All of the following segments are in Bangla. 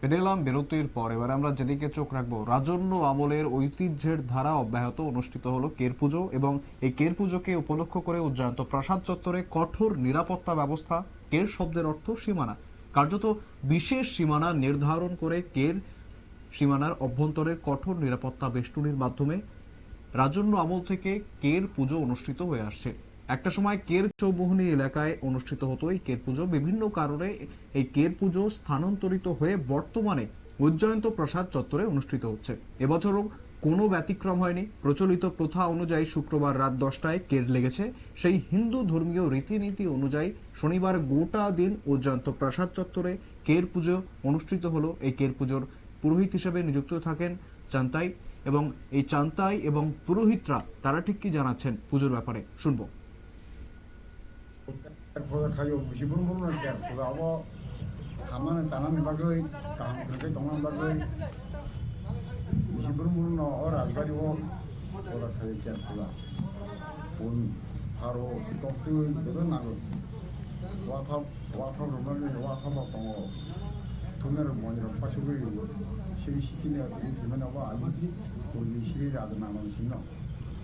ফিরে এলাম বিরতির পর। এবার আমরা যেদিকে চোখ রাখব, রাজন্য আমলের ঐতিহ্যের ধারা অব্যাহত অনুষ্ঠিত হলো কের পুজো এবং এই কের পুজোকে উপলক্ষ করে উজ্জয়ন্ত প্রাসাদ চত্বরে কঠোর নিরাপত্তা ব্যবস্থা, কের শব্দের অর্থ সীমানা। কার্যত বিশেষ সীমানা নির্ধারণ করে কের সীমানার অভ্যন্তরের কঠোর নিরাপত্তা বেষ্টনীর মাধ্যমে রাজন্য আমল থেকে কের পুজো অনুষ্ঠিত হয়ে আসছে। একটা সময় কের চৌমোহনী এলাকায় অনুষ্ঠিত হতো এই কের পুজো। বিভিন্ন কারণে এই কের পুজো স্থানান্তরিত হয়ে বর্তমানে উজ্জয়ন্ত প্রসাদ চত্বরে অনুষ্ঠিত হচ্ছে। এবছরও কোনো ব্যতিক্রম হয়নি। প্রচলিত প্রথা অনুযায়ী শুক্রবার রাত দশটায় কের লেগেছে। সেই হিন্দু ধর্মীয় রীতিনীতি অনুযায়ী শনিবার গোটা দিন উজ্জয়ন্ত প্রসাদ চত্বরে কের পুজো অনুষ্ঠিত হলো। এই কের পুজোর পুরোহিত হিসেবে নিযুক্ত থাকেন চান্তাই এবং এই চান্তাই এবং পুরোহিতরা তারা ঠিক কি জানাচ্ছেন পুজোর ব্যাপারে? শুনব। 그거 가지고 무시분 부르는데 그거하고 가만히 다남박의 그렇게 동남박의 무시분 부르는 어라 가지고 그거 가지고 그거 본 바로 똑뜨 그런 나고 와탑 와탑을 말면 와탑을 또 도매를 뭐니라 파쇼를 실시키네 이번에 와 아주 우리 실이라도 나눠 주면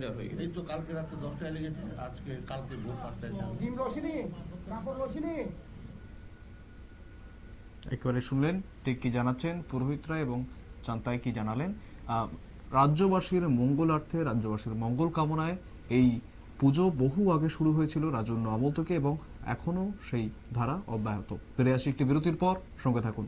যাবে একেবারে শুনলেন, ঠিক কি জানাচ্ছেন পুরোহিতরা এবং চান্তাই কি জানালেন? রাজ্যবাসীর মঙ্গলার্থে, রাজ্যবাসীর মঙ্গল কামনায় এই পুজো বহু আগে শুরু হয়েছিল রাজন্য আমল থেকে এবং এখনও সেই ধারা অব্যাহত। ফিরে আসি একটি বিরতির পর, সঙ্গে থাকুন।